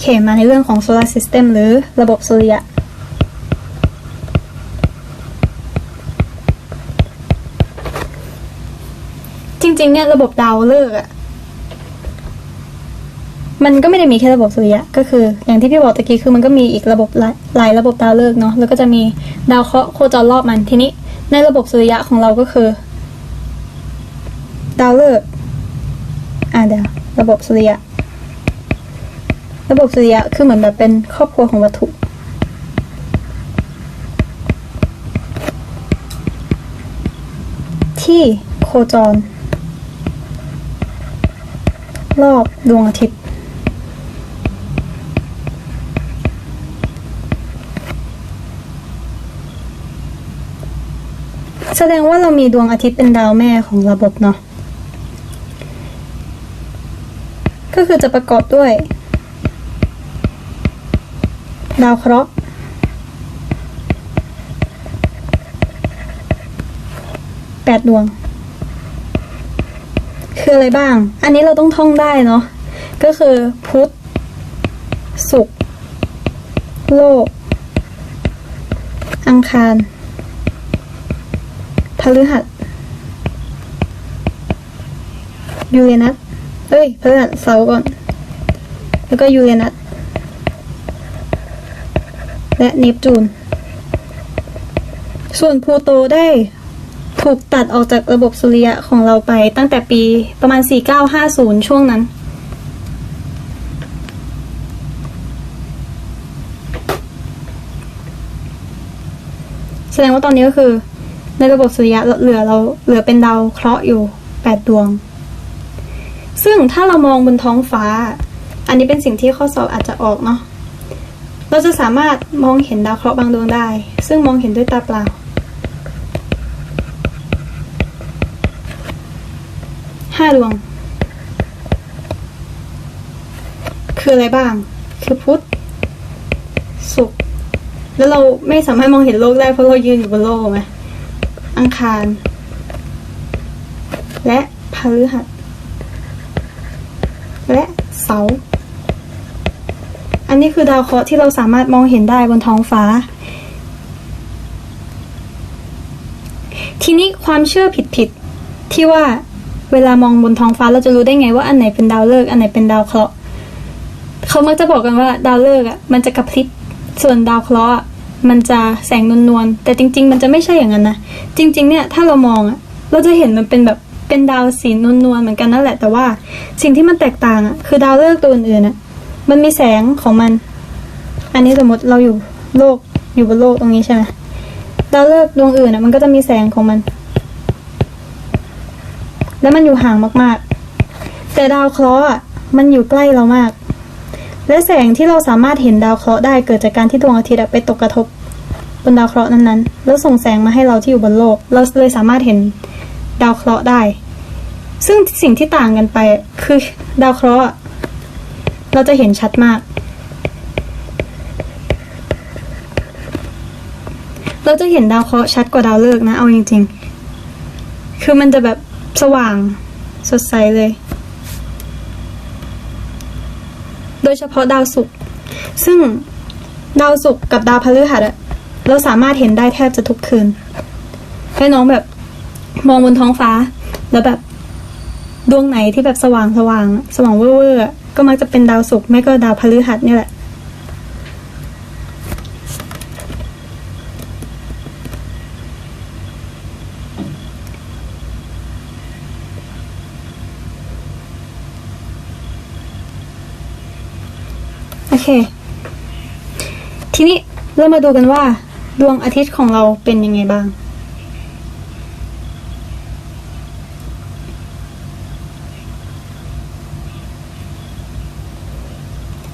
เขมาในเรื่องของโซลาร์ซิสเต็มหรือระบบสุริยะจริงๆเนี่ยระบบดาวฤกษ์อะมันก็ไม่ได้มีแค่ระบบสุริยะ ก็คือ อย่างที่พี่บอกตะกี้คือมันก็มีอีกระบบหลายหลายระบบดาวฤกษ์เนาะแล้วก็จะมีดาวเคราะห์โคจรรอบมันทีนี้ ในระบบสุริยะของเราก็คือ ดาวฤกษ์อ่าเดี๋ยวระบบสุริยะ ระบบสุริยะคือเหมือนแบบเป็นครอบครัวของวัตถุ ที่โคจร รอบดวงอาทิตย์ แสดงว่าเรามีดวงอาทิตย์เป็นดาวแม่ของระบบเนาะก็คือจะประกอบด้วย ดาวเคราะห์แปดดวง คืออะไรบ้าง อันนี้เราต้องท่องได้เนาะ ก็คือพุธศุกร์โลก อังคารพฤหัสยูเรนัสเอ้ยพฤหัสเสาร์ก่อน แล้วก็ยูเรนัส และเนปจูน ส่วนพลูโตได้ถูกตัดออกจากระบบสุริยะของเราไปตั้งแต่ปีประมาณ 4950 ช่วงนั้น แสดงว่าตอนนี้ก็คือ ในระบบสุริยะเหลือเราเหลือเป็นดาวเคราะห์อยู่ 8 ดวง ซึ่งถ้าเรามองบนท้องฟ้า อันนี้เป็นสิ่งที่ข้อสอบอาจจะออกเนาะ เราจะสามารถมองเห็นดาวเคราะห์บางดวงได้ ซึ่งมองเห็นด้วยตาเปล่า ห้าดวง คืออะไรบ้าง คือพุธศุกร์แล้วเราไม่สามารถมองเห็นโลกได้เพราะเรายืนอยู่บนโลกไหมอังคาร และพฤหัส และเสาร์ อันนี้คือดาวเคราะห์ที่เราสามารถมองเห็นได้บนท้องฟ้า ทีนี้ความเชื่อผิดๆที่ว่าเวลามองบนท้องฟ้าเราจะรู้ได้ไงว่าอันไหนเป็นดาวฤกษ์อันไหนเป็นดาวเคราะห์เขามักจะบอกกันว่าดาวฤกษ์อะมันจะกระพริบส่วนดาวเคราะห์อะมันจะแสงนวลๆแต่จริง ๆ มันจะไม่ใช่อย่างนั้นนะจริง ๆ เนี่ยถ้าเรามองอะเราจะเห็นมันเป็นแบบเป็นดาวสีนวลๆเหมือนกันนั่นแหละแต่ว่า สิ่งที่มันแตกต่างอะคือดาวฤกษ์ตัวอื่นๆอะ มันมีแสงของมัน อันนี้สมมติเราอยู่โลกอยู่บนโลกตรงนี้ใช่ไหมดาวฤกษ์ดวงอื่นอะมันก็จะมีแสงของมัน แล้วมันอยู่ห่างมากๆ แต่ดาวเคราะห์อะมันอยู่ใกล้เรามาก และแสงที่เราสามารถเห็นดาวเคราะห์ได้เกิดจากการที่ดวงอาทิตย์ไปตกกระทบบนดาวเคราะห์นั้นๆ แล้วส่งแสงมาให้เราที่อยู่บนโลก เราเลยสามารถเห็นดาวเคราะห์ได้ ซึ่งสิ่งที่ต่างกันไปคือดาวเคราะห์ เราจะเห็นชัดมาก เราจะเห็นดาวเคราะห์ชัดกว่าดาวฤกษ์นะ เอาจริง ๆ คือมันจะแบบสว่างสดใสเลย โดยเฉพาะดาวศุกร์ซึ่งดาวศุกร์กับดาวพฤหัสอะเราสามารถเห็นได้แทบจะทุกคืน ให้น้องแบบมองบนท้องฟ้า แล้วแบบดวงไหนที่แบบสว่างสว่างสว่างเว่อร์ ก็มักจะเป็นดาวศุกร์ไม่ก็ดาวพฤหัสนี่แหละ โอเค ทีนี้เรามาดูกันว่า ดวงอาทิตย์ของเราเป็นยังไงบ้าง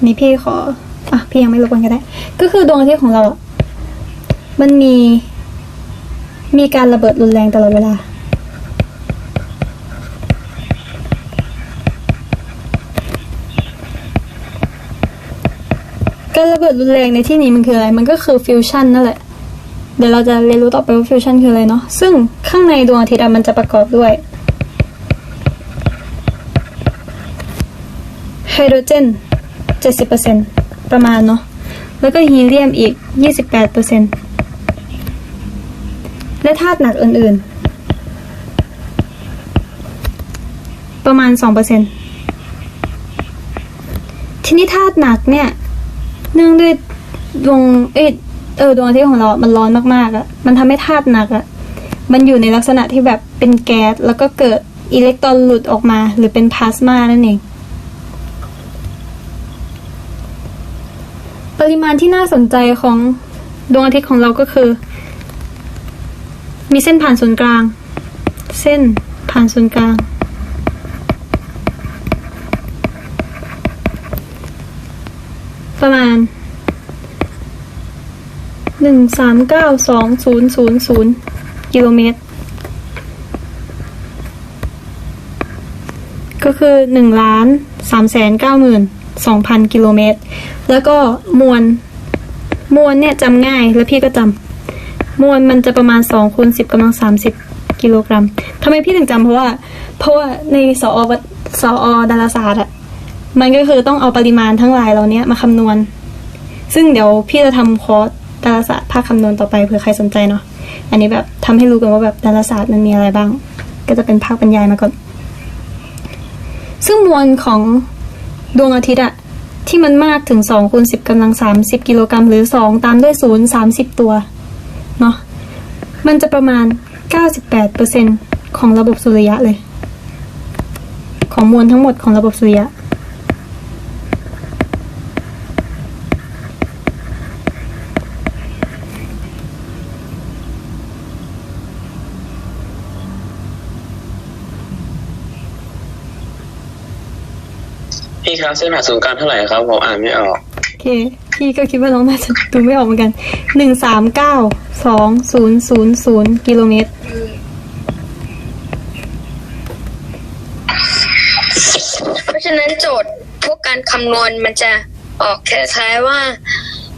นี่พี่ขออะพี่ยังไม่รบกวนก็ได้ ก็คือดวงอาทิตย์ของเราอะมันมี มีการระเบิดรุนแรงตลอดเวลา การระเบิดรุนแรงในที่นี้มันคืออะไร มันก็คือฟิวชั่นนั่นแหละ เดี๋ยวเราจะเรียนรู้ต่อไปว่าฟิวชั่นคืออะไรเนาะ ซึ่งข้างในดวงอาทิตย์อะมันจะประกอบด้วยไฮโดรเจน เจ็ดสิบเปอร์เซ็นประมาณเนาะ แล้วก็ฮีเลียมอีกยี่สิบแปดเปอร์เซ็นและธาตุหนักอื่นๆ ประมาณสองเปอร์เซ็นทีนี้ธาตุหนักเนี่ย เนื่องด้วยดวงเอเออดวงอาทิตย์ของเรา มันร้อนมากๆอะมันทำให้ธาตุหนักอะมันอยู่ในลักษณะที่แบบเป็นแก๊ส แล้วก็เกิดอิเล็กตรอนหลุดออกมา หรือเป็นพลาสมานั่นเอง ปริมาณที่น่าสนใจของดวงอาทิตย์ของเราก็คือ มีเส้นผ่านศูนย์กลาง เส้นผ่านศูนย์กลาง ประมาณหนึ่งสามเก้าสองศูนย์ศูนย์ศูนย์กิโลเมตร ก็คือหนึ่งล้านสามแสนเก้าหมื่น สองพันกิโลเมตร แล้วก็มวลมวลเนี่ยจำง่ายแล้วพี่ก็จำมวลมันจะประมาณสองคูณสิบกำลังสามสิบกิโลกรัมทำไมพี่ถึงจำเพราะว่าเพราะว่าในสอวัสอดาราศาสตร์อะมันก็คือต้องเอาปริมาณทั้งหลายเหล่านี้มาคำนวณ ซึ่งเดี๋ยวพี่จะทำคอร์สดาราศาสตร์ภาคคำนวณต่อไปเผื่อใครสนใจเนาะอันนี้แบบทำให้รู้กันว่าแบบดาราศาสตร์มันมีอะไรบ้าง ก็จะเป็นภาคบรรยายมาก่อนซึ่งมวลของ ดวงอาทิตย์อะที่มันมากถึงสองคูณสิบกำลังสามสิบกิโลกรัมหรือสองตามด้วยศูนย์สามสิบตัวเนาะมันจะประมาณเก้าสิบแปดเปอร์เซ็นของระบบสุริยะเลย ของมวลทั้งหมดของระบบสุริยะ พี่ครับเส้นผ่าศูนย์กลางเท่าไหร่ครับผมอ่านไม่ออก โอเค พี่ก็คิดว่าน้องน่าจะดูไม่ออกเหมือนกันหนึ่งสามเก้าสองศูนย์ศูนย์ศูนย์กิโลเมตร เพราะฉะนั้นโจทย์พวกการคำนวณมันจะออกคล้ายๆว่า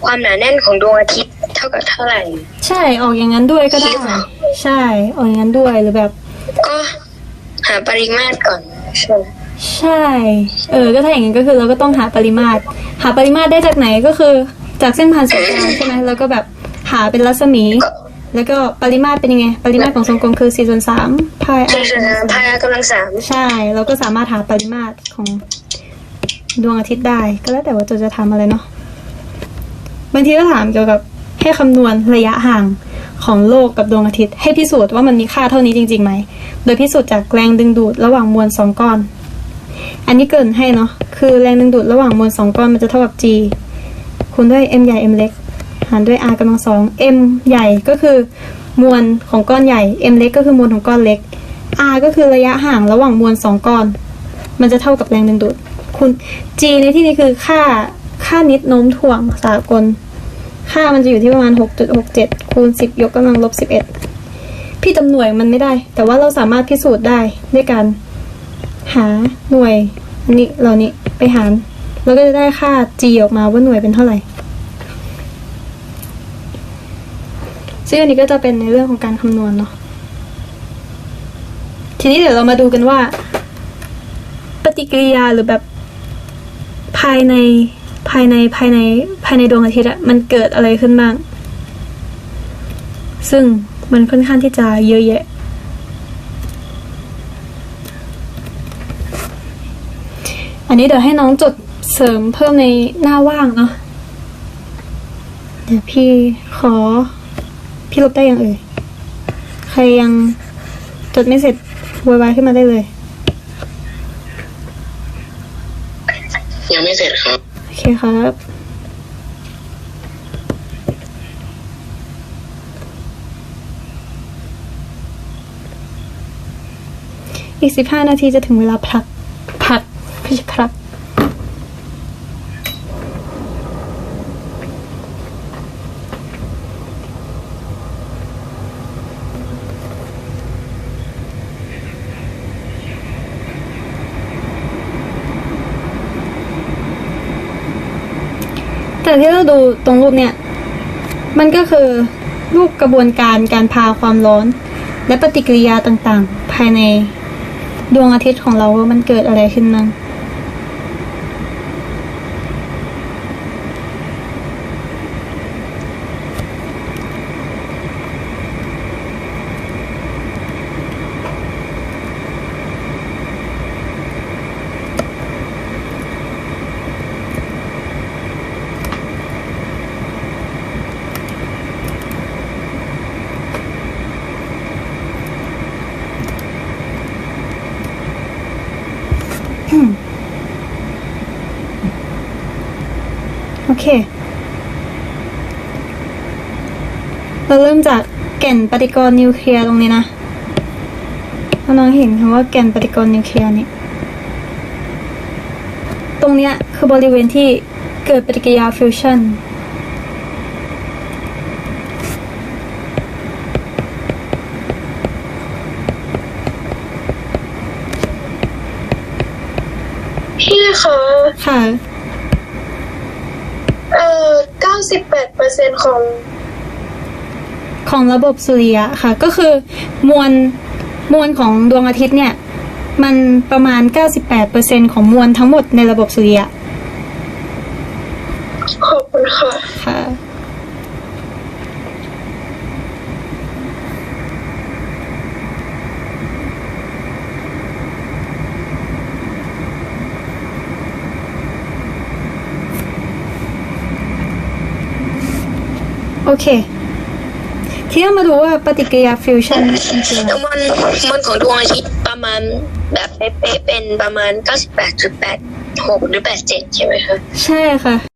ความหนาแน่นของดวงอาทิตย์เท่ากับเท่าไหร่ ใช่ออกอย่างนั้นด้วยก็ได้ ใช่ออกอย่างนั้นด้วยหรือแบบ ก็หาปริมาตรก่อนใช่ไหม ใช่ เออ ก็ถ้าอย่างนั้นก็คือเราก็ต้องหาปริมาตร หาปริมาตรได้จากไหนก็คือ จากเส้นผ่านศูนย์กลางใช่ไหมแล้วก็แบบหาเป็นรัศมี แล้วก็ปริมาตรเป็นยังไง ปริมาตรของทรงกลมคือ4ส่วน3พายใช่ใช่พายกำลังสามใช่ เราก็สามารถหาปริมาตรของดวงอาทิตย์ได้ ก็แล้วแต่ว่าจะจะทำอะไรเนาะ บางทีก็ถามเกี่ยวกับให้คำนวณระยะห่างของโลกกับดวงอาทิตย์ ให้พิสูจน์ว่ามันมีค่าเท่านี้จริงๆไหม โดยพิสูจน์จากแรงดึงดูดระหว่างมวลสองก้อน อันนี้เกินให้เนาะ คือแรงดึงดูดระหว่างมวลสองก้อนมันจะเท่ากับ g คูณด้วย m ใหญ่ m เล็ก หารด้วย r กำลังสอง m ใหญ่ก็คือมวลของก้อนใหญ่ m เล็กก็คือมวลของก้อนเล็ก r ก็คือระยะห่างระหว่างมวลสองก้อน มันจะเท่ากับแรงดึงดูดคุณ g ในที่นี้คือค่าค่านิดโน้มถ่วงสากล ค่ามันจะอยู่ที่ประมาณ 6.67 คูณ 10 ยกกำลังลบ 11 พี่จำหน่วยมันไม่ได้ แต่ว่าเราสามารถพิสูจน์ได้ด้วยการ หาหน่วยนนี้เหล่านี้ไปหารแล้วก็จะได้ค่า g ออกมาว่าหน่วยเป็นเท่าไหร่ ซึ่งอันนี้ก็จะเป็นในเรื่องของการคำนวณเนาะ ทีนี้เดี๋ยวเรามาดูกันว่า ปฏิกิริยาหรือแบบภายในภายในภายในภายในดวงอาทิตย์อะมันเกิดอะไรขึ้นบ้าง ซึ่งมันค่อนข้างที่จะเยอะแยะ อันนี้เดี๋ยวให้น้องจดเสริมเพิ่มในหน้าว่างเนาะเดี๋ยวพี่ขอ พี่ลบได้ยังเอ่ยใครยังจดไม่เสร็จโวยวายขึ้นมาได้เลย ยังไม่เสร็จครับ โอเคครับ อีกสิบห้านาทีจะถึงเวลาพักพั กไม่ใช่พักแต่ที่เราดูตรงรูปเนี่ย มันก็คือรูปกระบวนการการพาความร้อน และปฏิกิริยาต่างๆ ภายในดวงอาทิตย์ของเราว่ามันเกิดอะไรขึ้นบ้าง เค เราเริ่มจากแก่นปฏิกรณ์นิวเคลียร์ตรงนี้นะถ้าน้องเห็นคำว่าแก่นปฏิกรณ์นิวเคลียร์นี่ ตรงเนี้ยคือบริเวณที่เกิดปฏิกิริยาฟิวชั่นพี่คะ 98%ของ ของระบบสุริยะค่ะ ก็คือมวลมวลของดวงอาทิตย์เนี่ย มันประมาณ 98%ของมวลทั้งหมดในระบบสุริยะ ขอบคุณค่ะค่ะ อเค ที่เรามาดูว่าปฏิกิริยาฟิวชั่นมันคืออะไรแล้วมันมันของดวงอาทิตย์ประมาณแบบเป๊ะๆเป็นประมาณ 98.86 หรือ 87 ใช่ไหมคะ ใช่ค่ะ